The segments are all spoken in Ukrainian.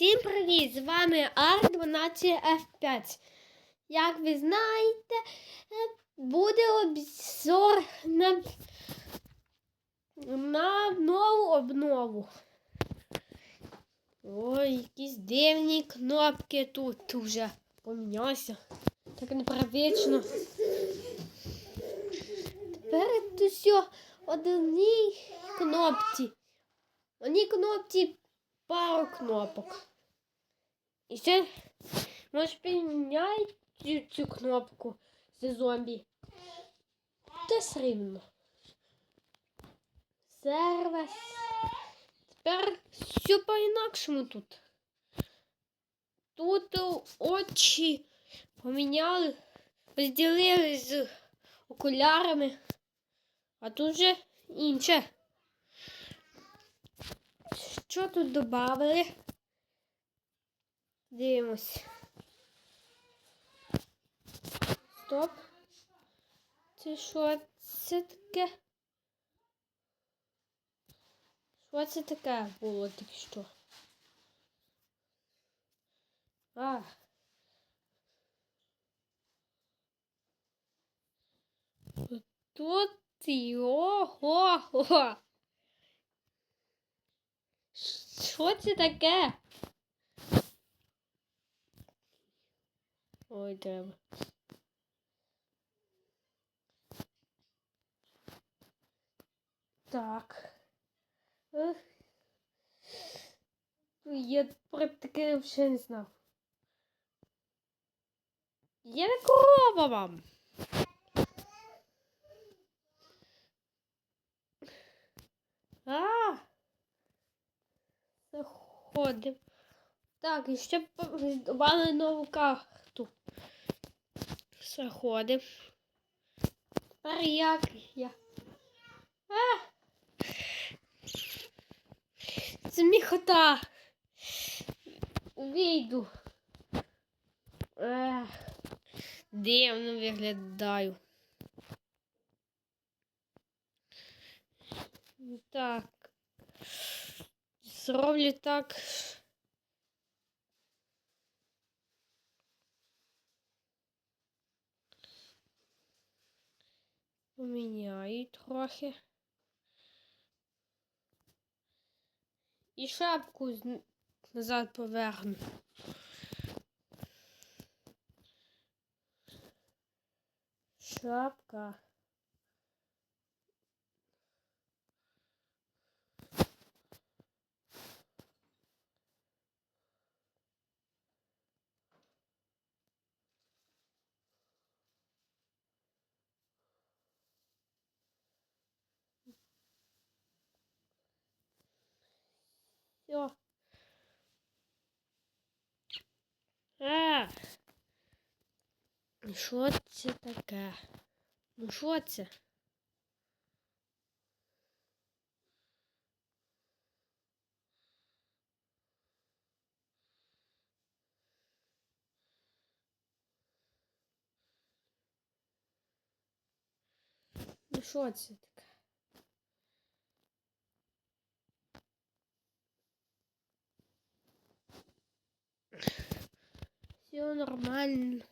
Всім привіт! З вами R12F5. Як ви знаєте, буде обзор на, на нову обнову. Ой, якісь дивні кнопки тут вже помінявся. Так непривично. Тепер тут все одній кнопці. Одній кнопці пару кнопок. І ще можеш поміняти цю, кнопку з зомбі. Та все рівно. Сервіс. Тепер все по-інакшому тут. Тут очі поміняли, розділили з окулярами, а тут вже інше. Що тут додали? Дивимось. Стоп. Це що це таке? Що це таке було тільки що? А. Тут його. Що це таке? Ой, треба. Так. Я про таке взагалі не знав. Я не корова вам. А! Заходимо. Так, і ще додали нову карту. Заходимо. Тепер як я. А! Сміхота. Вийду. Ех, дивно виглядаю. Так. Зроблю так. Поміняю трохи. І шапку назад поверну. Шапка. Все. А. Що це таке? Ну що це? Ну що це таке? Все нормально.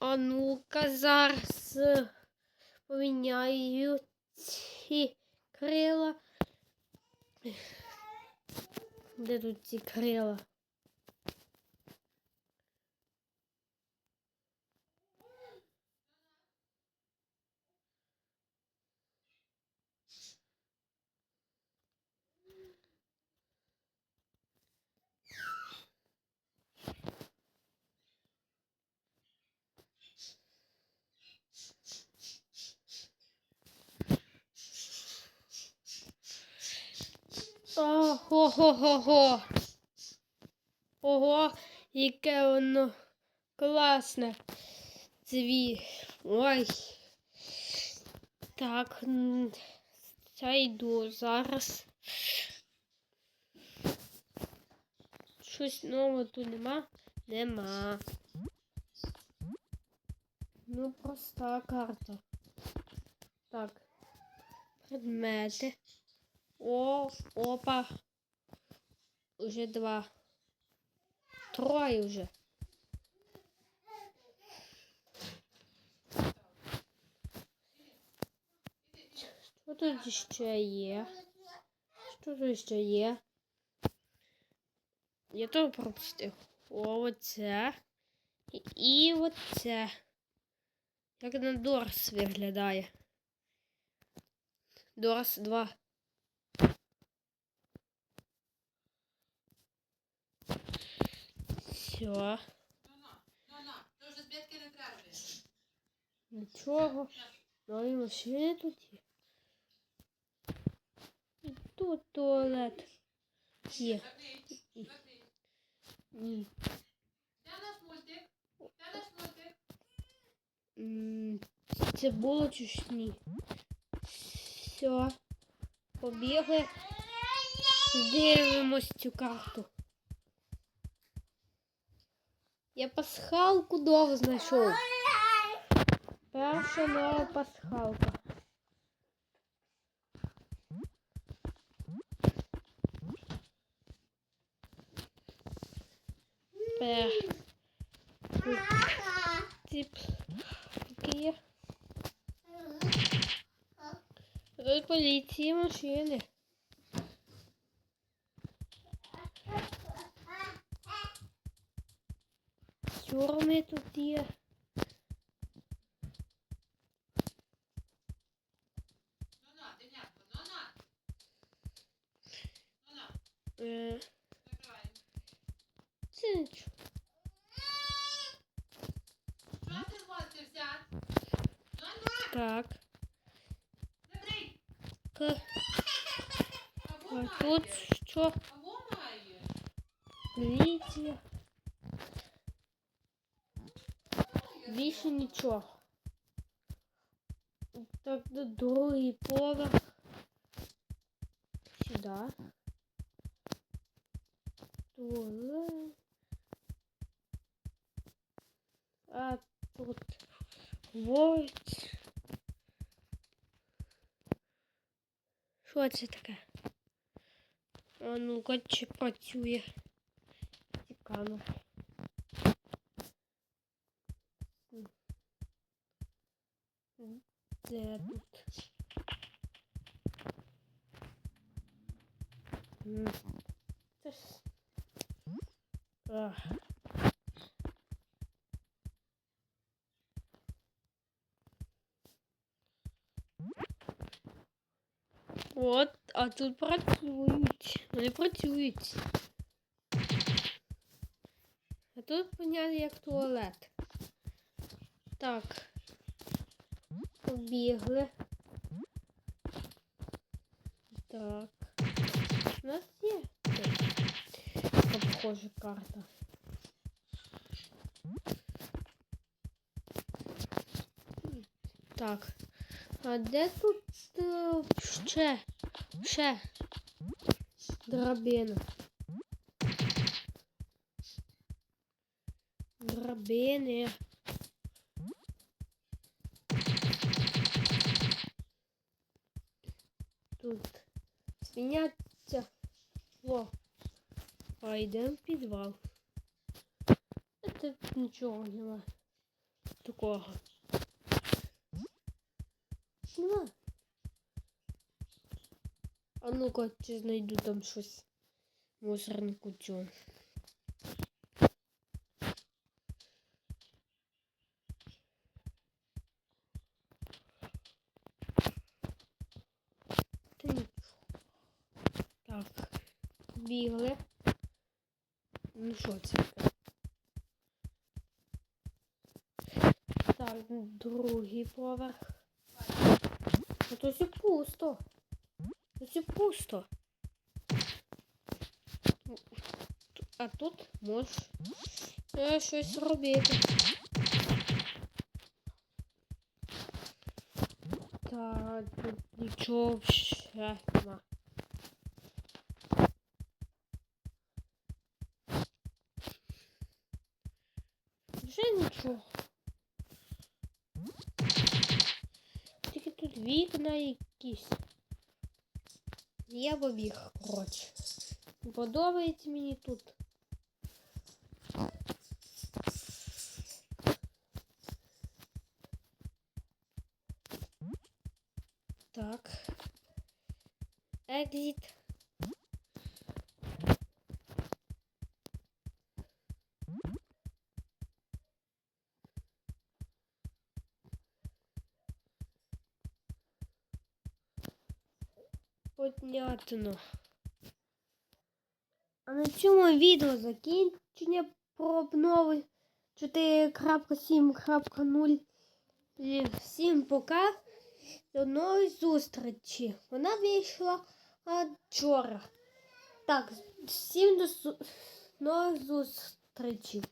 А ну-ка зараз е, поміняю ці крила. Де тут ці крила? Ого-го-го-го. Ого, яке воно класне. Цві. Ой. Так, це йду зараз. Щось нового тут нема? Нема. Ну, проста карта. Так. Предмети. О, опа. Уже два. Троє вже. Що тут ще є? Що тут ще є? Я то пропустив. О, оце. І, і оце. Як на Дорс виглядає. Дорс 2. Все. Ну, ну, ну, ну, вже збитки не. Нічого. Нові машини тут. І тут туалет. Є. Це було чи ж ні? Все. Побігли. Дивимось цю карту. Я пасхалку довго знайшов. Перша нова пасхалка. Пер. Тип. Такі. Тут поліції машини. Тюрми тут є. Е, це нічого. Що ти Так. К. А тут що? Поліція. Більше нічого. Так, до другий поверх. Сюди. Туалет. А тут Войт. Що це таке? А ну-ка, чи працює. Цікаво. Де тут? Це ж... Ах. От, а тут працюють. Вони працюють. А тут поняли як туалет. Так. Побігли. Так. У нас є. Похожа карта. Так. А де тут е, ще? Ще. Драбина. Драбини. Тут свиняться. О. А йдемо в підвал. Це нічого нема. Такого. Нема. А ну-ка, чи знайду там щось мусорнику цьому. Та нічого. Так. Бігли. Ну що це? Так, другий поверх. А то все пусто. То все пусто. А тут можеш е, щось робити. Та тут нічого ще нема. Вже нічого. Тільки тут вікна якісь. Я побіг, коротше. Подобається мені тут. Так. Екзит. Понятно. А на цьому відео закінчення про обнови 4.7.0. Всім пока. До нової зустрічі. Вона вийшла вчора. Так, всім до нових зустрічей.